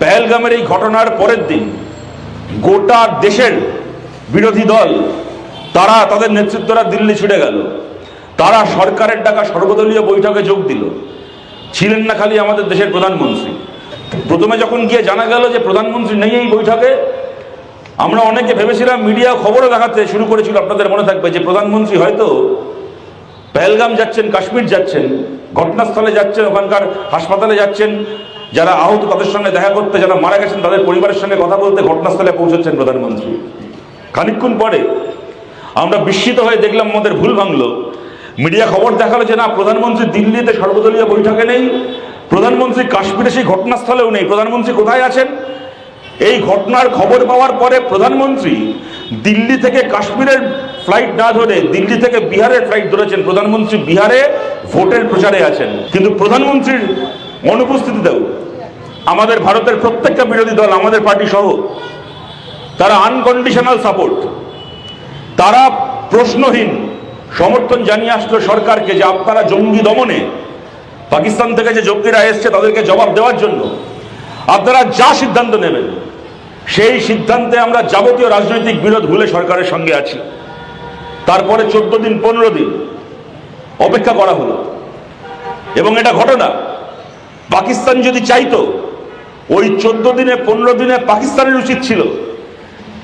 পেহেলগামের এই ঘটনার পরের দিন গোটা দেশের বিরোধী দল, তারা তাদের নেতৃত্বরা দিল্লি ছুটে গেল। তারা সরকারের ডাকা সর্বদলীয় বৈঠকে যোগ দিল। ছিলেন না খালি আমাদের দেশের প্রধানমন্ত্রী। প্রথমে যখন গিয়ে জানা গেল যে প্রধানমন্ত্রী নেই এই বৈঠকে, আমরা অনেকে ভেবেছিলাম মিডিয়া খবরও দেখাতে শুরু করেছিল, আপনাদের মনে থাকবে যে প্রধানমন্ত্রী হয়তো পেহেলগাম যাচ্ছেন, কাশ্মীর যাচ্ছেন, ঘটনাস্থলে যাচ্ছেন, ওখানকার হাসপাতালে যাচ্ছেন যারা আহত তাদের সঙ্গে দেখা করতে, যারা মারা গেছেন তাদের পরিবারের সঙ্গে কথা বলতে ঘটনাস্থলে পৌঁছচ্ছেন প্রধানমন্ত্রী। খানিকক্ষণ পরে আমরা বিস্মিত হয়ে দেখলাম আমাদের ভুল ভাঙলো মিডিয়া খবর দেখাল যে না, প্রধানমন্ত্রী দিল্লিতে সর্বদলীয় বৈঠকে নেই, প্রধানমন্ত্রী কাশ্মীরে সেই ঘটনাস্থলেও নেই। প্রধানমন্ত্রী কোথায় আছেন? এই ঘটনার খবর পাওয়ার পরে প্রধানমন্ত্রী দিল্লি থেকে কাশ্মীরের ফ্লাইট না ধরে, দিল্লি থেকে বিহারের ফ্লাইট ধরেছেন। প্রধানমন্ত্রী বিহারে ভোটের প্রচারে আছেন। কিন্তু প্রধানমন্ত্রীর অনুপস্থিতিতেও আমাদের ভারতের প্রত্যেকটা বিরোধী দল, আমাদের পার্টি সহ, তারা আনকন্ডিশনাল সাপোর্ট তারা প্রশ্নহীন, সমর্থন জানিয়ে আসলো সরকারকে যে আপনারা জঙ্গি দমনে পাকিস্তান থেকে যে জঙ্গিরা এসছে তাদেরকে জবাব দেওয়ার জন্য আপনারা যা সিদ্ধান্ত নেবেন, সেই সিদ্ধান্তে আমরা যাবতীয় রাজনৈতিক বিরোধ ভুলে সরকারের সঙ্গে আছি। তারপরে চোদ্দ দিন, পনেরো দিন অপেক্ষা করা হলো। এবং এটা ঘটনা পাকিস্তান যদি চাইতো, ওই চোদ্দ দিনে, পনেরো দিনে পাকিস্তানের উচিত ছিল।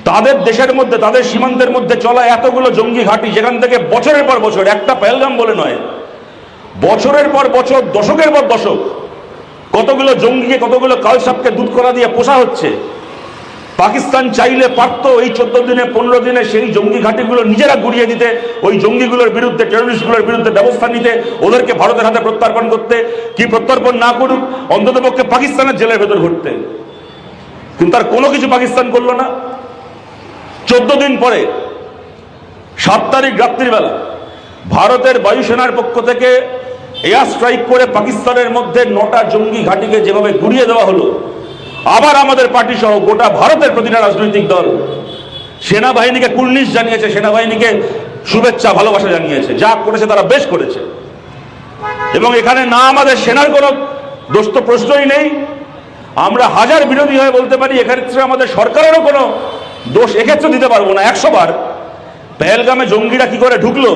তাদের দেশের মধ্যে, তাদের সীমান্তের মধ্যে চলা এতগুলো জঙ্গি ঘাঁটি, যেখান থেকে বছরের পর বছর, একটা পেহেলগাম বলে নয়, বছরের পর বছর, দশকের পর দশক, কতগুলো জঙ্গিকে, কতগুলো কালসাপকে দুধ করা দিয়ে পোষা হচ্ছে পাকিস্তান চাইলে পারতো এই চোদ্দ দিনে, পনেরো দিনে সেই জঙ্গি ঘাঁটিগুলো নিজেরা গুড়িয়ে দিতে, ওই জঙ্গিগুলোর বিরুদ্ধে, টেরোরিস্টগুলোর বিরুদ্ধে ব্যবস্থা নিতে, ওদেরকে ভারতের হাতে প্রত্যর্পণ করতে, কি প্রত্যর্পণ না করুক অন্ততপক্ষে পাকিস্তানের জেলের ভেতর ঘুরতে। কিন্তু তার কোনো কিছু পাকিস্তান করল না। চোদ্দ দিন পরে, সাত তারিখ রাত্রিবেলা, ভারতের বায়ুসেনার পক্ষ থেকে এয়ার স্ট্রাইক করে পাকিস্তানের মধ্যে নটা জঙ্গি ঘাঁটিকে যেভাবে গুড়িয়ে দেওয়া হলো আবার আমাদের পার্টি সহ গোটা ভারতের প্রতিটা রাজনৈতিক দল সেনাবাহিনীকে কুর্নিশ জানিয়েছে, সেনাবাহিনীকে শুভেচ্ছা, ভালোবাসা জানিয়েছে, যা করেছে তারা বেশ করেছে। এবং এখানে না আমাদের সেনার কোনো দোষ তো প্রশ্নই নেই। আমরা হাজার বিরোধী হয়ে বলতে পারি, এক্ষেত্রে আমাদের সরকারেরও কোনো দোষ এক্ষেত্রে দিতে পারব না। একশো বার পেহেলগামে জঙ্গিরা কি করে ঢুকলো?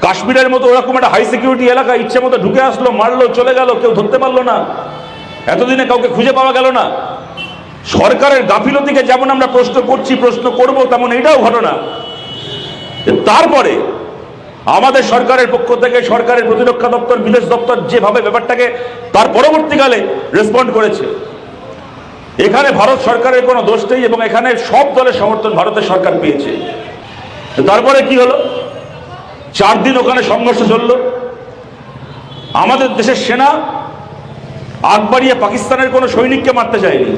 কাশ্মীরের মতো ওরকম একটা হাই সিকিউরিটি এলাকা ইচ্ছে মতো ঢুকে আসলো, মারলো, চলে গেল, কেউ ধরতে পারল না। এতদিনে কাউকে খুঁজে পাওয়া গেল না। সরকারের গাফিলতিকে যেমন আমরা প্রশ্ন করছি, প্রশ্ন করব, তেমন এটাও ঘটনা। তারপরে আমাদের সরকারের পক্ষ থেকে সরকারের প্রতিরক্ষা দপ্তর, বিদেশ দপ্তর যেভাবে ব্যাপারটাকে তার পরবর্তীকালে রেসপন্ড করেছে। এখানে ভারত সরকারের কোনো দোষ নেই এবং এখানে সব দলের সমর্থন ভারতের সরকার পেয়েছে। তারপরে কি হলো? চার দিন ওখানে সংঘর্ষ চলল। আমাদের দেশের সেনা আগ বাড়িয়ে পাকিস্তানের কোনো সৈনিককে মারতে চায়নি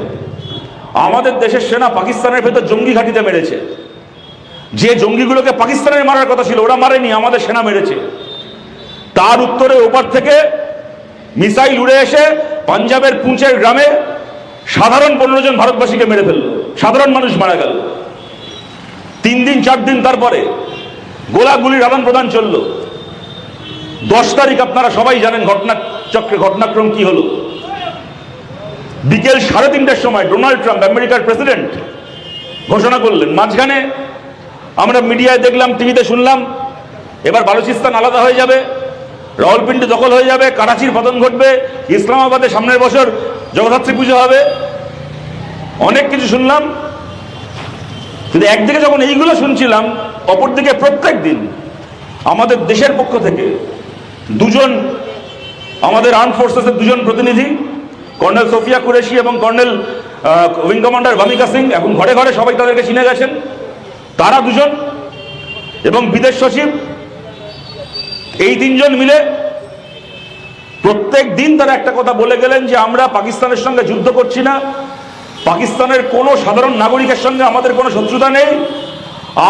আমাদের দেশের সেনা পাকিস্তানের ভেতর জঙ্গি ঘাঁটিতে মেরেছে। যে জঙ্গিগুলোকে পাকিস্তানের মারার কথা ছিল, ওরা মারেনি, আমাদের সেনা মেরেছে। তার উত্তরে ওপার থেকে মিসাইল উড়ে এসে পাঞ্জাবের পুঞ্চের গ্রামে সাধারণ পনেরো জন ভারতবাসীকে মেরে ফেলল। সাধারণ মানুষ মারা গেল। তিন দিন, চার দিন তারপরে গোলাগুলির আদান প্রদান চলল। দশ তারিখ আপনারা সবাই জানেন ঘটনা চক্রে, ঘটনাক্রম কি হলো। বিকেল সাড়ে তিনটার সময় ডোনাল্ড ট্রাম্প, আমেরিকার প্রেসিডেন্ট, ঘোষণা করলেন। মাঝখানে আমরা মিডিয়ায় দেখলাম, টিভিতে শুনলাম, এবার বালুচিস্তান আলাদা হয়ে যাবে, রাওয়ালপিন্ডি দখল হয়ে যাবে, কারাচির পতন ঘটবে, ইসলামাবাদে সামনের বছর জগদ্ধাত্রী পুজো হবে। অনেক কিছু শুনলাম, কিন্তু একদিকে যখন এইগুলো শুনছিলাম, অপরদিকে প্রত্যেক দিন আমাদের দেশের পক্ষ থেকে দুজন, আমাদের আর্ম ফোর্সেসের দুজন প্রতিনিধি কর্নেল সোফিয়া কুরেশি এবং colonel wing commander Vyomika Singh এখন ঘরে ঘরে সবাই তাদেরকে চিনে গেছেন। তারা দুজন এবং বিদেশ সচিব, এই তিনজন মিলে প্রত্যেক দিন তারা একটা কথা বলে গেলেন যে আমরা পাকিস্তানের সঙ্গে যুদ্ধ করছি না। পাকিস্তানের কোনো সাধারণ নাগরিকের সঙ্গে আমাদের কোনো শত্রুতা নেই।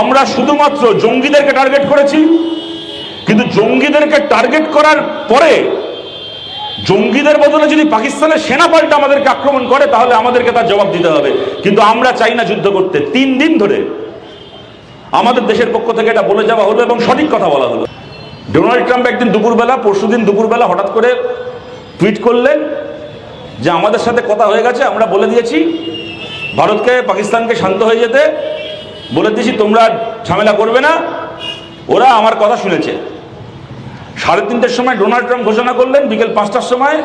আমরা শুধুমাত্র জঙ্গিদেরকে টার্গেট করেছি। কিন্তু জঙ্গিদেরকে টার্গেট করার পরে জঙ্গিদের বদলে যদি পাকিস্তানের সেনা পাল্টা আমাদেরকে আক্রমণ করে, তাহলে আমাদেরকে তার জবাব দিতে হবে। কিন্তু আমরা চাই না যুদ্ধ করতে। তিন দিন ধরে আমাদের দেশের পক্ষ থেকে এটা বলে যাওয়া হলো এবং সঠিক কথা বলা হলো। ডোনাল্ড ট্রাম্প একদিন দুপুরবেলা পরশুদিন দুপুরবেলা হঠাৎ করে টুইট করলেন যে আমাদের সাথে কথা হয়ে গেছে, আমরা বলে দিয়েছি, ভারতকে, পাকিস্তানকে শান্ত হয়ে যেতে। বলে দিয়েছি, তোমরা ঝামেলা করবে না। ওরা আমার কথা শুনেছে। সাড়ে তিনটের সময় ডোনাল্ড ট্রাম্প ঘোষণা করলেন, বিকেল পাঁচটার সময়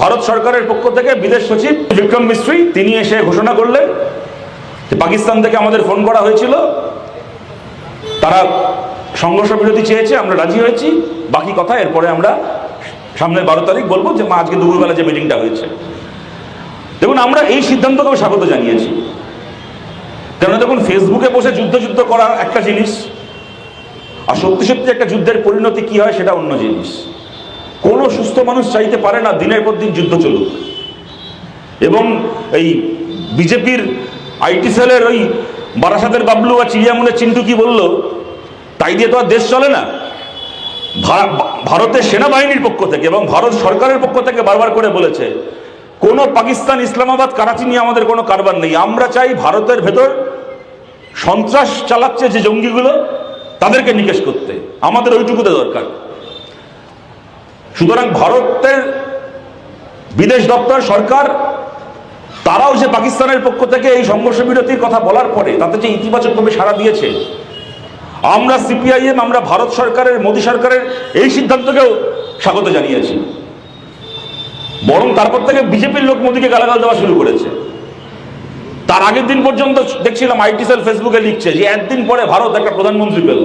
ভারত সরকারের পক্ষ থেকে বিদেশ সচিব বিক্রম মিস্ত্রি, তিনি এসে ঘোষণা করলেন যে পাকিস্তান থেকে আমাদের ফোন করা হয়েছিল। তারা সংঘর্ষ বিরতি চেয়েছে, আমরা রাজি হয়েছি। বাকি কথা এরপরে আমরা সামনের বারো তারিখ বলব যে, মা, আজকে দুপুরবেলা যে মিটিংটা হয়েছে। দেখুন, আমরা এই সিদ্ধান্তকেও স্বাগত জানিয়েছি। কেন দেখুন, ফেসবুকে বসে যুদ্ধ যুদ্ধ করা একটা জিনিস আর সত্যি সত্যি একটা যুদ্ধের পরিণতি কি হয় সেটা অন্য জিনিস। কোনো সুস্থ মানুষ চাইতে পারে না দিনের পর দিন যুদ্ধ চলুক। এবং এই বিজেপির আইটি সেলের ওই বারাসাতের বাবলু বা চিড়িয়ামুনের চিন্টু কি বলল, তাই দিয়ে তো আর দেশ চলে না। ভারতের সেনাবাহিনীর পক্ষ থেকে এবং ভারত সরকারের পক্ষ থেকে বারবার করে বলেছে, কোনো পাকিস্তান, ইসলামাবাদ, করাচি নিয়ে আমাদের কোনো কারবার নেই। আমরা চাই ভারতের ভেতর সন্ত্রাস চালাচ্ছে যে জঙ্গিগুলো তাদেরকে নিকেশ করতে। আমাদের ওইটুকুতে দরকার। সুতরাং ভারতের বিদেশ দপ্তর, সরকার, তারাও যে পাকিস্তানের পক্ষ থেকে এই সংঘর্ষ বিরতির কথা বলার পরে তাতে যে ইতিবাচকভাবে সাড়া দিয়েছে, আমরা সিপিআইএম, আমরা ভারত সরকারের, মোদী সরকারের এই সিদ্ধান্তকেও স্বাগত জানিয়েছি। বরং তারপর থেকে বিজেপির লোক মোদীকে গালাগাল দেওয়া শুরু করেছে। তার আগের দিন পর্যন্ত দেখছিলাম আইটি সেল ফেসবুকে লিখছে যে একদিন পরে ভারত একটা প্রধানমন্ত্রী পেল।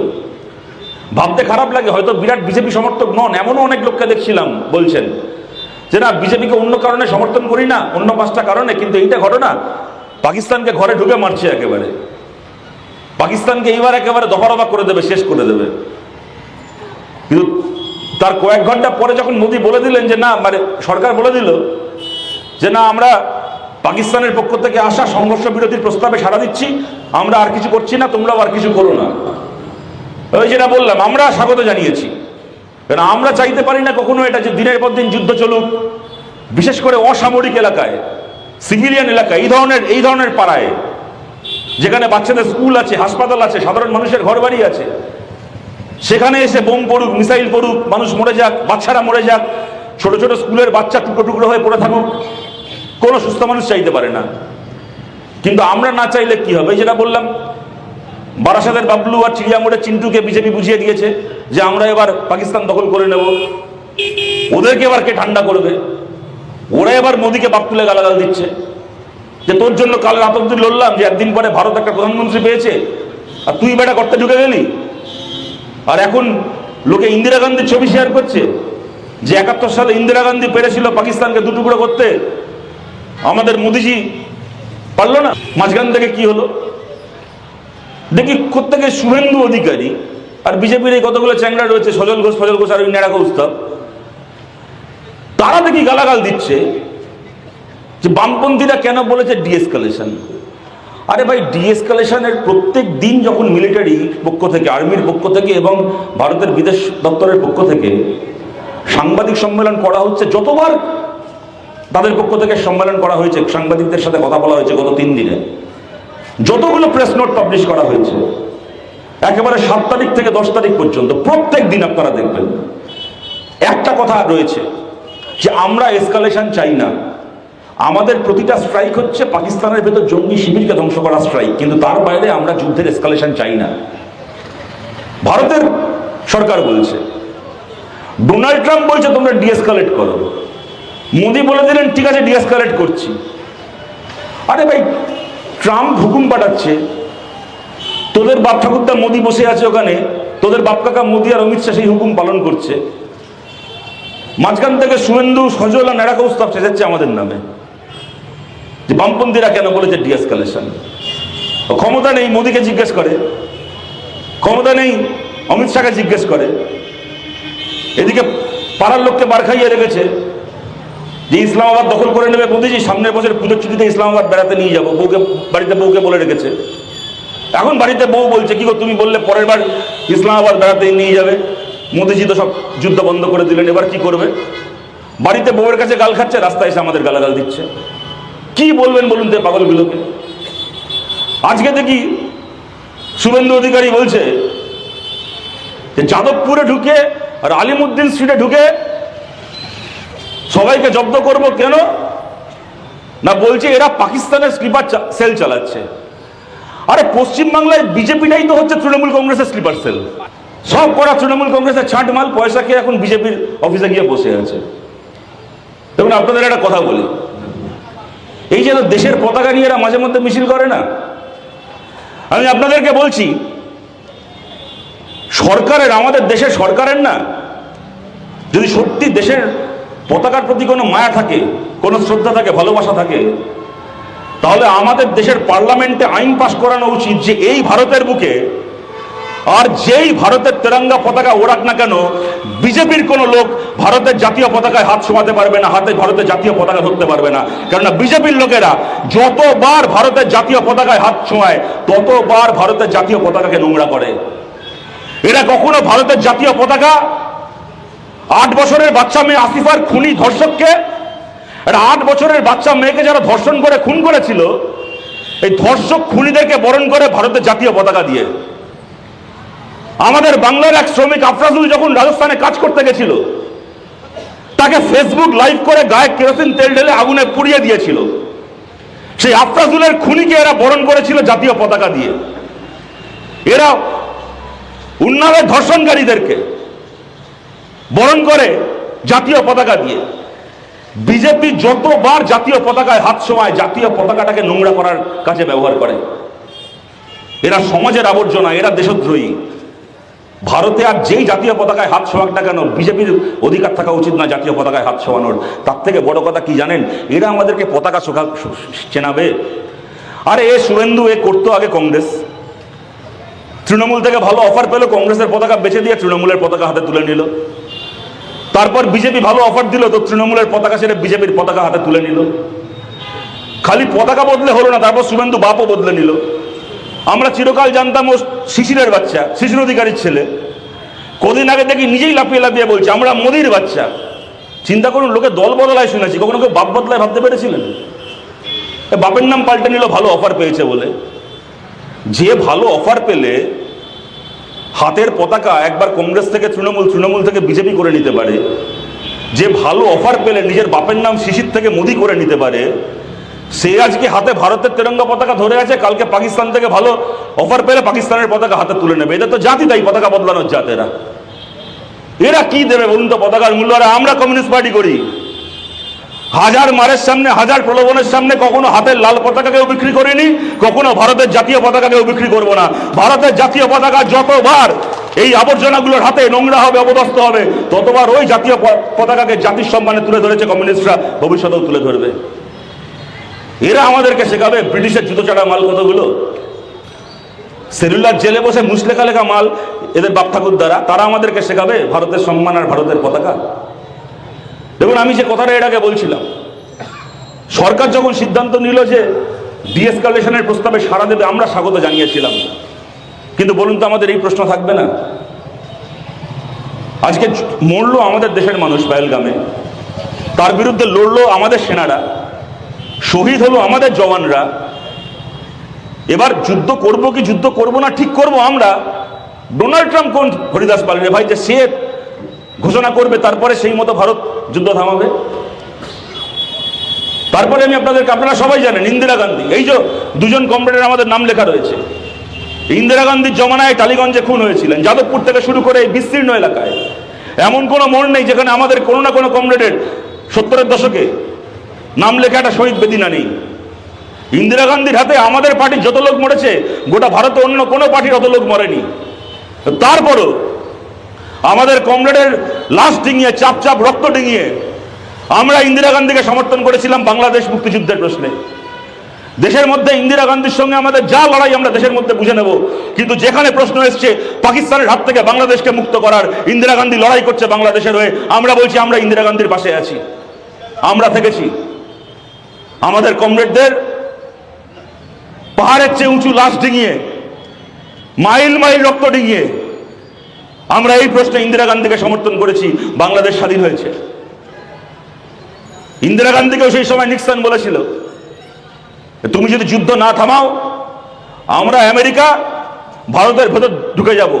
ভাবতে খারাপ লাগে, হয়তো বিরাট বিজেপি সমর্থক নন, এমনও অনেক লোককে দেখছিলাম, বলছেন যে না, বিজেপিকে অন্য কারণে সমর্থন করি না, অন্য পাঁচটা কারণে, কিন্তু এইটা ঘটনা, পাকিস্তানকে ঘরে ঢুকে মারছে একেবারে। পাকিস্তানকে এইবার একেবারে দফা দফা করে দেবে, শেষ করে দেবে। কিন্তু তার কয়েক ঘণ্টা পরে যখন মোদী বলে দিলেন যে না মানে সরকার বলে দিল যে না, আমরা পাকিস্তানের পক্ষ থেকে আসা সংঘর্ষ বিরতির প্রস্তাবে সাড়া দিচ্ছি। আমরা আর কিছু করছি না, তোমরাও আর কিছু করো না। ওই যেটা বললাম, আমরা স্বাগত জানিয়েছি। কারণ আমরা চাইতে পারি না কখনো এটা যে দিনের পর দিন যুদ্ধ চলুক, বিশেষ করে অসামরিক এলাকায়, সিভিলিয়ান এলাকায়, এই ধরনের এই ধরনের পাড়ায়, যেখানে বাচ্চাদের স্কুল আছে, হাসপাতাল আছে, সাধারণ মানুষের ঘর বাড়ি আছে, সেখানে এসে বোম পড়ুক, মিসাইল পড়ুক, মানুষ মরে যাক, বাচ্চারা মরে যাক, ছোট ছোট স্কুলের বাচ্চা টুকরো টুকরো হয়ে পড়ে থাকুক কোনো সুস্থ মানুষ চাইতে পারে না। কিন্তু আমরা না চাইলে কি হবে? যেটা বললাম, বারাসাতের বাবলু আর চিড়িয়ামোড়ের চিন্টুকে বিজেপি বুঝিয়ে দিয়েছে যে আমরা এবার পাকিস্তান দখল করে নেব। ওদেরকে এবার কে ঠান্ডা করবে? ওরা এবার মোদীকে বাপ তুলে গালাগাল দিচ্ছে। যে তোর জন্য কাল রাত অব্দি লড়লাম যে একদিন পরে ভারত একটা প্রধানমন্ত্রী পেয়েছে, আর তুই বেটা করতে ঢুকে গেলি। আর এখন লোকে ইন্দিরা গান্ধীর ছবি শেয়ার করছে যে একাত্তর সালে ইন্দিরা গান্ধী পেরেছিল পাকিস্তানকে দুটুকরো করতে। আমাদের মোদিজি পারল না। মাঝখান থেকে কি হলো? দেখি কোথেকে শুভেন্দু অধিকারী আর বিজেপির এই কতগুলো চ্যাংড়া রয়েছে, সজল ঘোষ, ফজল ঘোষ আর ওই নেড়া কৌস্তব, তারা দেখি গালাগাল দিচ্ছে যে বামপন্থীরা কেন বলেছে ডিএসকালেশন আরে ভাই ডিএসকালেশনের প্রত্যেক দিন যখন মিলিটারি পক্ষ থেকে আর্মির পক্ষ থেকে এবং ভারতের বিদেশ দপ্তরের পক্ষ থেকে সাংবাদিক সম্মেলন করা হচ্ছে, যতবার তাদের পক্ষ থেকে সম্মেলন করা হয়েছে, সাংবাদিকদের সাথে কথা বলা হয়েছে গত তিন দিনে। যতগুলো প্রেস নোট পাবলিশ করা হয়েছে, একেবারে সাত তারিখ থেকে দশ তারিখ পর্যন্ত প্রত্যেক দিন আপনারা দেখবেন। একটা কথা রয়েছে যে আমরা এসকালেশন চাই না। আমাদের প্রতিটা স্ট্রাইক হচ্ছে পাকিস্তানের ভেতর জঙ্গি শিবিরকে ধ্বংস করা স্ট্রাইক কিন্তু তার বাইরে আমরা যুদ্ধের এসকালেশন চাই না। ভারতের সরকার বলছে, ডোনাল্ড ট্রাম্প বলছে, তোমরা ডিএসকালেট করো। মোদি বলে দিলেন, ঠিক আছে ডিএসকালেট করছি। আরে ভাই, ট্রাম্প হুকুম পাঠাচ্ছে, তোদের বাপ ঠাকুরদা মোদি বসে আছে ওখানে, তোদের বাপ কাকা মোদি আর অমিত শাহ সেই হুকুম পালন করছে। মাঝখান থেকে শুভেন্দু সজল আর নেড়া কৌস্তব আমাদের নামে। যে বামপন্থীরা কেন বলেছে ডিএসকালেশন ক্ষমতা নেই, মোদিকে জিজ্ঞেস করে। ক্ষমতা নেই, অমিত শাহকে জিজ্ঞেস করে। এদিকে পাড়ার লোককে বার খাইয়ে রেখেছে। যে ইসলামাবাদ দখল করে নেবে মোদিজি সামনের বছর পুজোর ছুটিতে ইসলামাবাদ বেড়াতে নিয়ে যাব, বউকে, বাড়িতে বউকে বলে রেখেছে। এখন বাড়িতে বউ বলছে, কি তুমি বললে পরের বার ইসলামাবাদ বেড়াতে নিয়ে যাবে? মোদিজি তো সব যুদ্ধ বন্ধ করে দিলেন, এবার কি করবে? বাড়িতে বউয়ের কাছে গাল খাচ্ছে, রাস্তায় এসে আমাদের গালাগাল দিচ্ছে। কি বলবেন বলুন তো পাগলগুলোকে? আজকে দেখি শুভেন্দু অধিকারী বলছে যে যাদবপুরে ঢুকে আর আলিমুদ্দিন স্ট্রিটে ঢুকে সবাইকে জব্দ করব কেন? না বলছে এরা পাকিস্তানের স্লিপার সেল চালাচ্ছে। আরে পশ্চিমবাংলায় বিজেপিটাই তো হচ্ছে তৃণমূল কংগ্রেসের স্লিপার সেল। সব করা তৃণমূল কংগ্রেসের ছাঁট মাল পয়সা খেয়ে এখন বিজেপির অফিসে গিয়ে বসে আছে। দেখুন, আপনাদের একটা কথা বলি। এই যে দেশের পতাকা নিয়ে এরা মাঝে মধ্যে মিছিল করে না? আমি আপনাদেরকে বলছি, সরকারের, আমাদের দেশের সরকারের না, যদি সত্যি দেশের পতাকার প্রতি কোনো মায়া থাকে, কোনো শ্রদ্ধা থাকে, ভালোবাসা থাকে, তাহলে আমাদের দেশের পার্লামেন্টে আইন পাশ করানো উচিত যে এই ভারতের বুকে আর যেই ভারতের তেরঙ্গা পতাকা ওড়াক না কেন, বিজেপির কোনো লোক ভারতের জাতীয় পতাকায় হাত ছোঁয়াতে পারবে না, হাতে ভারতের জাতীয় পতাকা ধরতে পারবে না। কেননা বিজেপির লোকেরা যতবার ভারতের জাতীয় পতাকায় হাত ছোঁয়ায়, ততবার ভারতের জাতীয় পতাকাকে নোংরা করে। এরা কখনো ভারতের জাতীয় পতাকা আট বছরের বাচ্চা মেয়ে আসিফার খুনি ধর্ষককে আট বছরের বাচ্চা মেয়েকে যারা ধর্ষণ করে, খুন করেছিল, এই ধর্ষক খুনিদেরকে বরণ করে ভারতের জাতীয় পতাকা দিয়ে। আমাদের বাংলার এক শ্রমিক আফরাজুল যখন রাজস্থানে কাজ করতে গেছিল, তাকে ফেসবুক লাইভ করে গায়ে কেরোসিন তেল ঢেলে আগুনে পুড়িয়ে দিয়েছিল। সেই আফরাজুলের খুনিকে এরা বরণ করেছিল জাতীয় পতাকা দিয়ে। এরা উন্নাবের ধর্ষণকারীদেরকে বরণ করে জাতীয় পতাকা দিয়ে। বিজেপি যতবার জাতীয় পতাকায় হাত সময় জাতীয় পতাকাটাকে নোংরা করার কাজে ব্যবহার করে। এরা সমাজের আবর্জনা, এরা দেশদ্রোহী। ভারতে আর যেই জাতীয় পতাকায় হাত ছোঁয়াক না কেন, বিজেপির অধিকার থাকা উচিত না জাতীয় পতাকায় হাত ছোঁয়ানোর। তার থেকে বড় কথা কি জানেন? এরা আমাদেরকে পতাকা শোকা চেনাবে। আরে এ শুভেন্দু এ করতো আগে কংগ্রেস। তৃণমূল থেকে ভালো অফার পেল, কংগ্রেসের পতাকা বেছে দিয়ে তৃণমূলের পতাকা হাতে তুলে নিল। তারপর বিজেপি ভালো অফার দিল তো তৃণমূলের পতাকা, সেটা বিজেপির পতাকা হাতে তুলে নিল। খালি পতাকা বদলে হলো না, তারপর শুভেন্দু বাপও বদলে নিল। আমরা চিরকাল জানতাম ও শিশিরের বাচ্চা, শিশির অধিকারীর ছেলে। কদিন আগে দেখি নিজেই লাফিয়ে লাফিয়ে বলছে, আমরা মোদির বাচ্চা। চিন্তা করুন, লোকে দল বদলায় শুনেছি, কখনো কেউ বাপ বদলায় ভাবতে পেরেছিলেন? বাপের নাম পাল্টে নিল, ভালো অফার পেয়েছে বলে। যে ভালো অফার পেলে হাতের পতাকা একবার কংগ্রেস থেকে তৃণমূল তৃণমূল থেকে বিজেপি করে নিতে পারে। যে ভালো অফার পেলে নিজের বাপের নাম শিশির থেকে মোদি করে নিতে পারে। সে আজকে হাতে ভারতের তেরঙ্গা পতাকা ধরে আছে, কালকে পাকিস্তান থেকে ভালো অফার পেলে পাকিস্তানের পতাকা হাতে তুলে নেবে। এদের তো জাতি তাই পতাকা বদলানোর জাতেরা। এরা কি দেবে বলুন তো পতাকার মূল্য? আমরা কমিউনিস্ট পার্টি করি। হাজার মারের সামনে, হাজার প্রলোভনের সামনে কখনো হাতের লাল পতাকাকেও বিক্রি করিনি, কখনো ভারতের জাতীয় পতাকাকেও বিক্রি করব না। ভারতের জাতীয় পতাকা যতবার এই আবর্জনাগুলোর হাতে নোংরা হবে অবদস্ত হবে, ততবার ওই জাতীয় পতাকাকে জাতির সম্মানে তুলে ধরেছে কমিউনিস্টরা, ভবিষ্যতেও তুলে ধরবে। এরা আমাদেরকে শেখাবে, ব্রিটিশের জুতো চাটা মাল কতগুলো? সেলুলার জেলে বসে মুসলেখা লেখা মাল এদের বাপ ঠাকুর দ্বারা, তারা আমাদেরকে শেখাবে ভারতের সম্মান আর ভারতের পতাকা? দেখুন, আমি যে কথাটা এর আগে বলছিলাম, সরকার যখন সিদ্ধান্ত নিল যে ডিএসকালেশনের প্রস্তাবে সাড়া দেবে, আমরা স্বাগত জানিয়েছিলাম। কিন্তু বলুন তো, আমাদের এই প্রশ্ন থাকবে না? আজকে মরলো আমাদের দেশের মানুষ পায়েলগামে তার বিরুদ্ধে লড়লো আমাদের সেনারা। শহীদ হলো আমাদের জওয়ানরা। এবার যুদ্ধ করব কি যুদ্ধ করব না, ঠিক করব আমরা? ডোনাল্ড ট্রাম্প কোন হরিদাস পাল রে ভাই, যে সে ঘোষণা করবে, তারপরে সেই মতো ভারত যুদ্ধ থামাবে। তারপরে আমি আপনাদেরকে, আপনারা সবাই জানেন, ইন্দিরা গান্ধী, এই যে দুজন কমরেডের আমাদের নাম লেখা রয়েছে। ইন্দিরা গান্ধীর জমানায় টালিগঞ্জে খুন হয়েছিলেন, যাদবপুর থেকে শুরু করে এই বিস্তীর্ণ এলাকায়। এমন কোনো মোড় নেই যেখানে আমাদের কোনো না কোনো কমরেডের সত্তরের দশকে নাম লেখা একটা শহীদ বেদিনা নেই। ইন্দিরা গান্ধীর হাতে আমাদের পার্টির যত লোক মরেছে, গোটা ভারতে অন্য কোনো পার্টির অত লোক মরেনি। তারপরও আমাদের কমরেডের লাশ ডিঙিয়ে, চাপ চাপ রক্ত ডিঙিয়ে আমরা ইন্দিরা গান্ধীকে সমর্থন করেছিলাম বাংলাদেশ মুক্তিযুদ্ধের প্রশ্নে। দেশের মধ্যে ইন্দিরা গান্ধীর সঙ্গে আমাদের যা লড়াই আমরা দেশের মধ্যে বুঝে নেব। কিন্তু যেখানে প্রশ্ন এসছে, পাকিস্তানের হাত থেকে বাংলাদেশকে মুক্ত করার ইন্দিরা গান্ধী লড়াই করছে বাংলাদেশের হয়ে, আমরা বলছি আমরা ইন্দিরা গান্ধীর পাশে আছি। আমরা থেকেছি। আমাদের কমরেডদের পাহাড়ের চেয়ে উঁচু লাশ ডিঙিয়ে, মাইল মাইল রক্ত ডিঙিয়ে আমরা এই প্রশ্নে ইন্দিরা গান্ধীকে সমর্থন করেছি, বাংলাদেশ স্বাধীন হয়েছে। ইন্দিরা গান্ধীকেও সেই সময় নিক্সন বলেছিল তুমি যদি যুদ্ধ না থামাও, আমরা আমেরিকা ভারতের ভেতর ঢুকে যাব।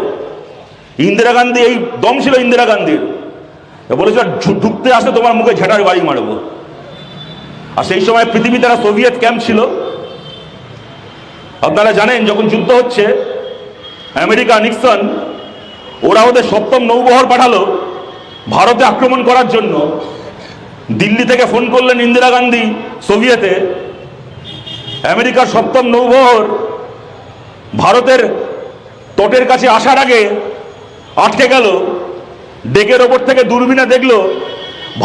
ইন্দিরা গান্ধী, এই দম ছিল ইন্দিরা গান্ধীর। বলেছিল ঢুকতে আসলে তোমার মুখে ঝেঁটার বাড়ি মারবো। আর সেই সময় পৃথিবী তারা সোভিয়েত ক্যাম্প ছিল। আপনারা জানেন, যখন যুদ্ধ হচ্ছে, আমেরিকা নিক্সন ওরা ওদের সপ্তম নৌবহর পাঠালো ভারতে আক্রমণ করার জন্য। দিল্লি থেকে ফোন করলেন ইন্দিরা গান্ধী সোভিয়েতে। আমেরিকার সপ্তম নৌবহর ভারতের তটের কাছে আসার আগে আটকে গেল। ডেকের ওপর থেকে দূরবীনে দেখল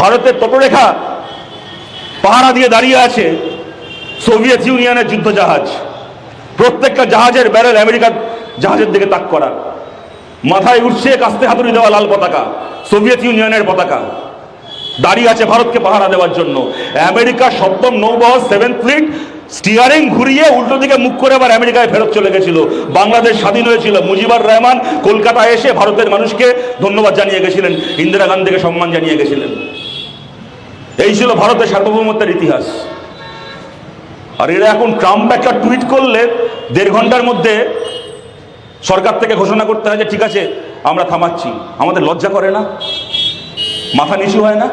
ভারতের তটরেখা পাহারা দিয়ে দাঁড়িয়ে আছে সোভিয়েত ইউনিয়নের যুদ্ধ জাহাজ প্রত্যেকটা জাহাজের ব্যারেল আমেরিকার জাহাজের দিকে তাক করা। মাথায় উঠছে কাস্তে হাতুড়ি দেওয়া লাল পতাকা, সোভিয়েত ইউনিয়নের পতাকা। দাঁড়িয়ে আছে ভারতকে পাহারা দেওয়ার জন্য। আমেরিকার সপ্তম নৌবহর সেভেন ফ্লিট স্টিয়ারিং ঘুরিয়ে উল্টো দিকে মুখ করে আবার আমেরিকায় ফেরত চলে গেছিল। বাংলাদেশ স্বাধীন হয়েছিল। মুজিবুর রহমান কলকাতায় এসে ভারতের মানুষকে ধন্যবাদ জানিয়ে গেছিলেন। ইন্দিরা গান্ধীকে সম্মান জানিয়ে গেছিলেন। এই ছিল ভারতের সার্বভৌমত্বের ইতিহাস। আর এরা এখন ট্রাম্প একটা টুইট করলে দেড় ঘণ্টার মধ্যে সরকার থেকে ঘোষণা করতে হয় যে, ঠিক আছে, আমরা থামাচ্ছি। আমাদের লজ্জা করে না? মাথা নিচু হয় না?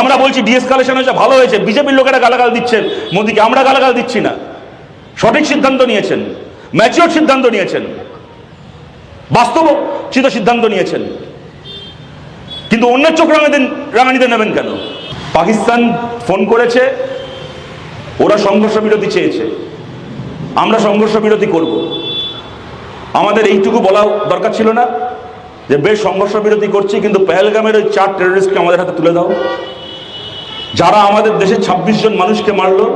আমরা বলছি, ডিএসকালেশন হয়েছে, ভালো হয়েছে, বিজেপির লোকেরা গালাগাল দিচ্ছেন, মোদীকে আমরা গালাগাল দিচ্ছি না। সঠিক সিদ্ধান্ত নিয়েছেন, ম্যাচিওর সিদ্ধান্ত নিয়েছেন, বাস্তবচিত সিদ্ধান্ত নিয়েছেন। কিন্তু অন্যের চোখ রাঙাতে, রাঙানিতে নেবেন কেন? পাকিস্তান ফোন করেছে, ওরা সংঘর্ষ বিরতি চেয়েছে। আমরা সংঘর্ষ বিরতি করব। আমাদের এইটুকু বলা দরকার ছিল না যে বেশ সংঘর্ষ বিরতি করছি, কিন্তু পেহেলগামের ওই চার টেররিস্টকে আমাদের হাতে তুলে দাও। যারা আমাদের দেশে ২৬ জন মানুষকে মারলো,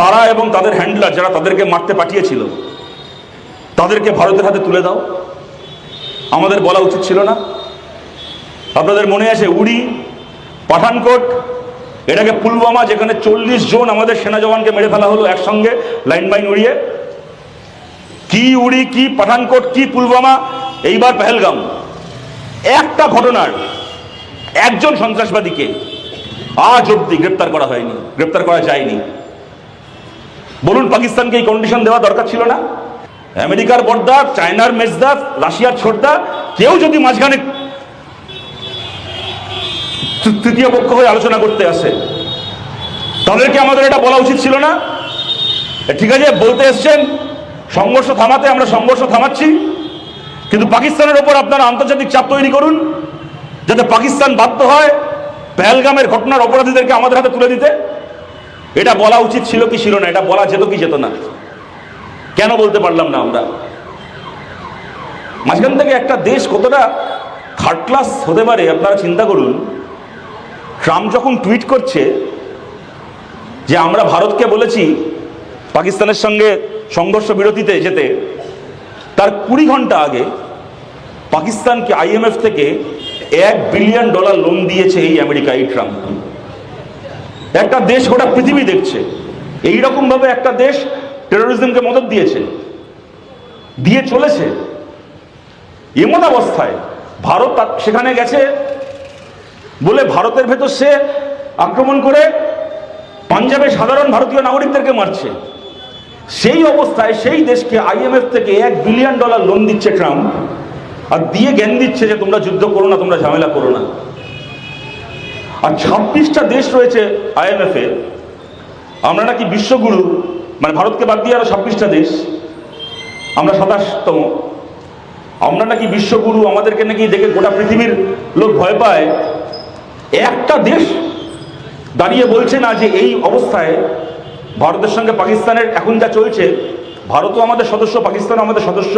তারা এবং তাদের হ্যান্ডলার যারা তাদেরকে মারতে পাঠিয়েছিল, তাদেরকে ভারতের হাতে তুলে দাও। আমাদের বলা উচিত ছিল না। আপনাদের মনে আছে উড়ি, পাঠানকোট? এটাকে পুলওয়ামা যেখানে চল্লিশ জন আমাদের সেনা জওয়ানকে মেরে ফেলা হলো একসঙ্গে, লাইন বাইন উড়িয়ে কি উড়ি, কি পাঠানকোট, কি পুলওয়ামা, এইবার পেহেলগাম। একটা ঘটনার একজন সন্ত্রাসবাদীকে আজ অব্দি গ্রেপ্তার করা হয়নি, গ্রেপ্তার করা যায়নি। বলুন, পাকিস্তানকে এই কন্ডিশন দেওয়া দরকার ছিল না? আমেরিকার বর্দা চায়নার মেজদা রাশিয়ার ছোটদা, কেউ যদি মাঝখানে তৃতীয় পক্ষ হয়ে আলোচনা করতে আসে তাদেরকে আমাদের এটা বলা উচিত ছিল না? ঠিক আছে, বলতে এসছেন সংঘর্ষ থামাতে আমরা সংঘর্ষ থামাচ্ছি। কিন্তু পাকিস্তানের ওপর আপনারা আন্তর্জাতিক চাপ তৈরি করুন, যাতে পাকিস্তান বাধ্য হয় পেহেলগামের ঘটনার অপরাধীদেরকে আমাদের হাতে তুলে দিতে। এটা বলা উচিত ছিল কি ছিল না, এটা বলা যেত কি যেত না। কেন বলতে পারলাম না আমরা? মাঝখান থেকে একটা দেশ কতটা থার্ড ক্লাস হতে পারে, আপনারা চিন্তা করুন। ট্রাম্প যখন টুইট করছে যে আমরা ভারতকে বলেছি পাকিস্তানের সঙ্গে সংঘর্ষ বিরতিতে যেতে তার কুড়ি ঘণ্টা আগে পাকিস্তানকে আইএমএফ থেকে এক বিলিয়ন ডলার লোন দিয়েছে এই আমেরিকা এই ট্রাম্প। একটা দেশ গোটা পৃথিবী দেখছে। এই ভাবে একটা দেশ টেরোরিজমকে মদত দিয়েছে, দিয়ে চলেছে। এমন অবস্থায় ভারত সেখানে গেছে বলে ভারতের ভেতর সে আক্রমণ করে পাঞ্জাবে সাধারণ ভারতীয় নাগরিকদেরকে মারছে। সেই অবস্থায় সেই দেশকে আইএমএফ থেকে এক বিলিয়ন ডলার লোন দিচ্ছে ট্রাম্প আর দিয়ে জ্ঞান দিচ্ছে যে তোমরা যুদ্ধ করো না, তোমরা ঝামেলা করো না। আর ছাব্বিশটা দেশ রয়েছে আইএমএফ এ। আমরা নাকি বিশ্বগুরু মানে ভারতকে বাদ দিয়ে আরও ছাব্বিশটা দেশ। আমরা সাতাশতম। আমরা নাকি বিশ্বগুরু, আমাদেরকে নাকি দেখে গোটা পৃথিবীর লোক ভয় পায়। একটা দেশ দাঁড়িয়ে বলছে না যে এই অবস্থায় ভারতের সঙ্গে পাকিস্তানের এখন যা চলছে, ভারতও আমাদের সদস্য, পাকিস্তানও আমাদের সদস্য।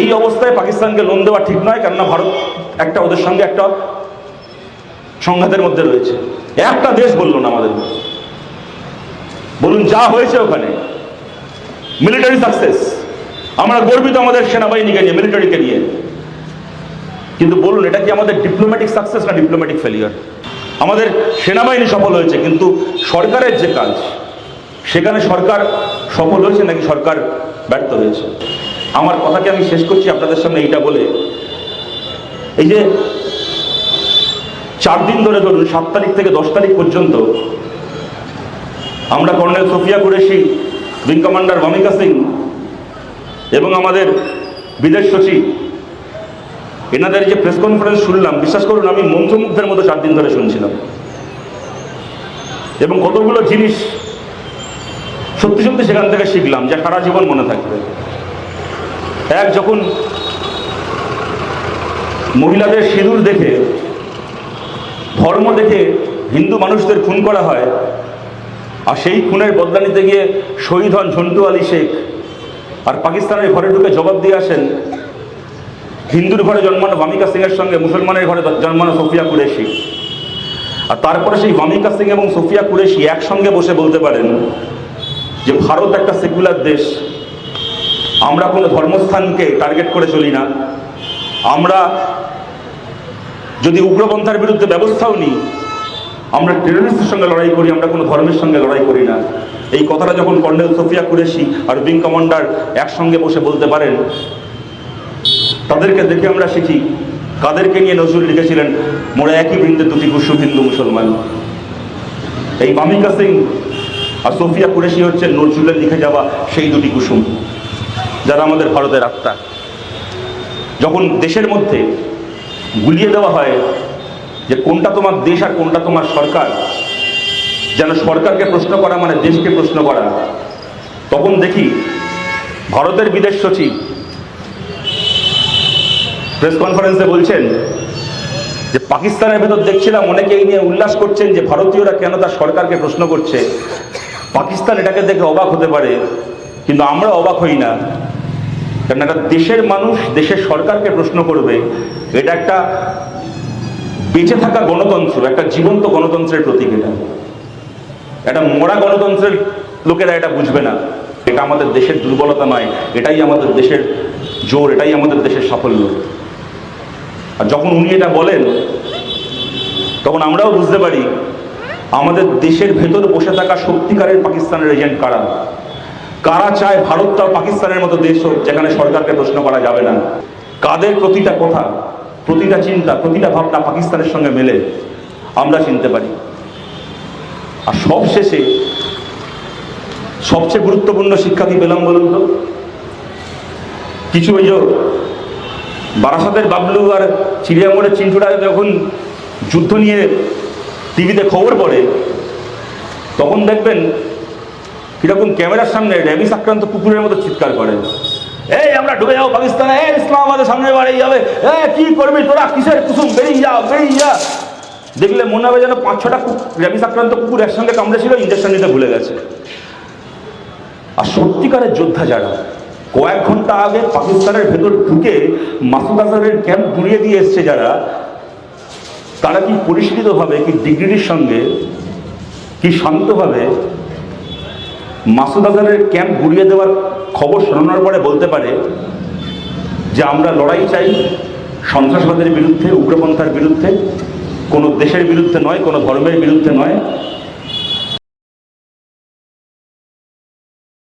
এই অবস্থায় পাকিস্তানকে লোন দেওয়া ঠিক নয়, কেননা ভারত একটা, ওদের সঙ্গে একটা সংঘাতের মধ্যে রয়েছে। একটা দেশ বলল না আমাদের। বলুন, যা হয়েছে ওখানে। মিলিটারি সাকসেস আমরা গর্বিত আমাদের সেনাবাহিনীকে নিয়ে মিলিটারিকে নিয়ে। কিন্তু বলুন, এটা কি আমাদের ডিপ্লোম্যাটিক সাকসেস না ডিপ্লোম্যাটিক ফেলিয়ার আমাদের সেনাবাহিনী সফল হয়েছে, কিন্তু সরকারের যে কাজ সেখানে সরকার সফল হয়েছে নাকি সরকার ব্যর্থ হয়েছে? আমার কথাকে আমি শেষ করছি আপনাদের সামনে এইটা বলে। এই যে চার দিন ধরে ধরুন, সাত তারিখ থেকে দশ তারিখ পর্যন্ত আমরা colonel Sofiya Qureshi, wing commander Vyomika Singh এবং আমাদের বিদেশ সচিব, এনাদের যে প্রেস কনফারেন্স শুনলাম, বিশ্বাস করুন, আমি মন্ত্রমুগ্ধের মতো চার দিন ধরে শুনছিলাম। এবং কতগুলো জিনিস সত্যি সত্যি সেখান থেকে শিখলাম যা সারা জীবন মনে থাকবে। এক যখন মহিলাদের সিঁদুর দেখে, ধর্ম দেখে হিন্দু মানুষদের খুন করা হয়, আর সেই খুনের বদলা নিতে গিয়ে শহীদ হন ঝন্টু আলী শেখ, আর পাকিস্তানের ঘরে ঢুকে জবাব দিয়ে আসেন, হিন্দুর ঘরে জন্মানো বামিকা সিংয়ের সঙ্গে মুসলমানের ঘরে জন্মানো সোফিয়া কুরেশি। আর তারপরে সেই বামিকা সিং এবং সোফিয়া কুরেশি একসঙ্গে বসে বলতে পারেন যে ভারত একটা সেকুলার দেশ, আমরা কোনো ধর্মস্থানকে টার্গেট করে চলি না। আমরা যদি উগ্রপন্থার বিরুদ্ধে ব্যবস্থাও নিই, আমরা টেররিস্টের সঙ্গে লড়াই করি, আমরা কোনো ধর্মের সঙ্গে লড়াই করি না। এই কথাটা যখন কর্নেল সোফিয়া কুরেশি আর উইং কমান্ডার একসঙ্গে বসে বলতে পারেন, তাদেরকে দেখে আমরা শিখি, কাদেরকে নিয়ে নজরুল লিখেছিলেন, মোরা একই বৃন্দে দুটি কুসুম হিন্দু, মুসলমান। এই মামিকা সিং আর সোফিয়া কুরেশি হচ্ছে নজরুলের লিখে যাওয়া সেই দুটি কুসুম, যারা আমাদের ভারতের আত্মা। যখন দেশের মধ্যে গুলিয়ে দেওয়া হয় যে কোনটা তোমার দেশ আর কোনটা তোমার সরকার, যেন সরকারকে প্রশ্ন করা মানে দেশকে প্রশ্ন করা, তখন দেখি ভারতের বিদেশ সচিব প্রেস কনফারেন্সে বলছেন যে পাকিস্তানের ভেতর দেখছিলাম অনেকে এই নিয়ে উল্লাস করছেন যে ভারতীয়রা কেন তার সরকারকে প্রশ্ন করছে। পাকিস্তান এটাকে দেখে অবাক হতে পারে, কিন্তু আমরা অবাক হই না। কারণ একটা দেশের মানুষ দেশের সরকারকে প্রশ্ন করবে, এটা একটা বেঁচে থাকা গণতন্ত্র, একটা জীবন্ত গণতন্ত্রের প্রতীক এটা। একটা মরা গণতন্ত্রের লোকেরা এটা বুঝবে না। এটা আমাদের দেশের দুর্বলতা নয়, এটাই আমাদের দেশের জোর, এটাই আমাদের দেশের সাফল্য। আর যখন উনি এটা বলেন, তখন আমরাও বুঝতে পারি আমাদের দেশের ভেতর বসে থাকা সত্যিকারের পাকিস্তানের এজেন্ট কারা? কারা চায় ভারতটাও পাকিস্তানের মতো দেশ হোক যেখানে সরকারকে প্রশ্ন করা যাবে না? কাদের প্রতিটা কথা, প্রতিটা চিন্তা, প্রতিটা ভাবনা পাকিস্তানের সঙ্গে মেলে? আমরা চিনতে পারি। আর সবশেষে সবচেয়ে গুরুত্বপূর্ণ শিক্ষা কি পেলাম বলুন তো? কিছু ওই যে বারাসাতের বাবলু আর চিড়িয়ামোড়ের চিন্টুরা যখন যুদ্ধ নিয়ে টিভিতে খবর পড়ে, তখন দেখবেন কীরকম ক্যামেরার সামনে র্যাবিস আক্রান্ত কুকুরের মতো চিৎকার করে এই, আমরা ঢুকে যাব পাকিস্তানে, এই, ইসলামাবাদের সামনে বাড়ি যাবে এ, কি করবি তোরা? কিসের কুসুম? বেরিয়ে যা বেরিয়ে যা। দেখলে মনে হবে যেন পাঁচ, ছটা র্যাবিস আক্রান্ত কুকুর একসঙ্গে কামড়েছিল ইঞ্জেকশন নিতে ভুলে গেছে। আর সত্যিকারের যোদ্ধা যারা, কয়েক ঘণ্টা আগে পাকিস্তানের ভেতর ঢুকে মাসুদ আজহারের ক্যাম্প ঘুরিয়ে দিয়ে এসছে যারা তারা কি পরিষ্কৃতভাবে, কি ডিগ্রিটির সঙ্গে, কি শান্তভাবে মাসুদ আজহারের ক্যাম্প ঘুরিয়ে দেওয়ার খবর শোনানোর পরে বলতে পারে যে আমরা লড়াই চাই সন্ত্রাসবাদের বিরুদ্ধে, উগ্রপন্থার বিরুদ্ধে, কোনো দেশের বিরুদ্ধে নয়, কোনো ধর্মের বিরুদ্ধে নয়।